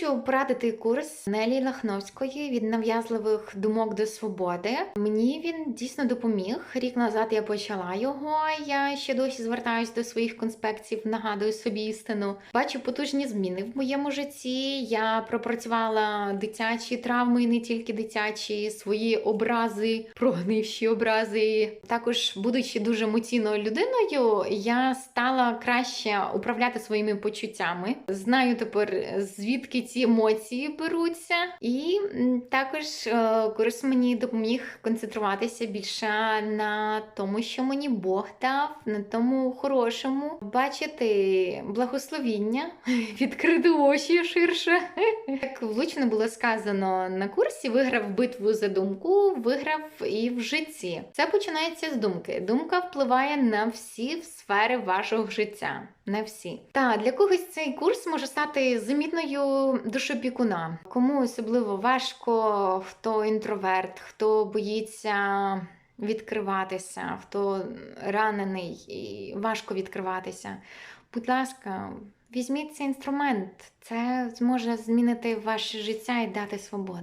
хочу порадити курс Нелі Лахновської від нав'язливих думок до свободи. Мені він дійсно допоміг. Рік назад я почала його. Я ще досі звертаюся до своїх конспектів, нагадую собі істину. Бачу потужні зміни в моєму житті. Я пропрацювала дитячі травми, не тільки дитячі, свої образи, прогнивші образи. Також, будучи дуже емоційною людиною, я стала краще управляти своїми почуттями. Знаю тепер, звідки ці емоції беруться, і також е, курс мені допоміг концентруватися більше на тому, що мені Бог дав, на тому хорошому, бачити благословіння, відкрити очі ширше. Як влучно було сказано на курсі, виграв битву за думку, виграв і в житті. Це починається з думки. Думка впливає на всі сфери вашого життя. На всі. Та для когось цей курс може стати замітною душопікуна. Кому особливо важко, хто інтроверт, хто боїться відкриватися, хто ранений і важко відкриватися. Будь ласка, візьміть цей інструмент, це зможе змінити ваше життя і дати свободу.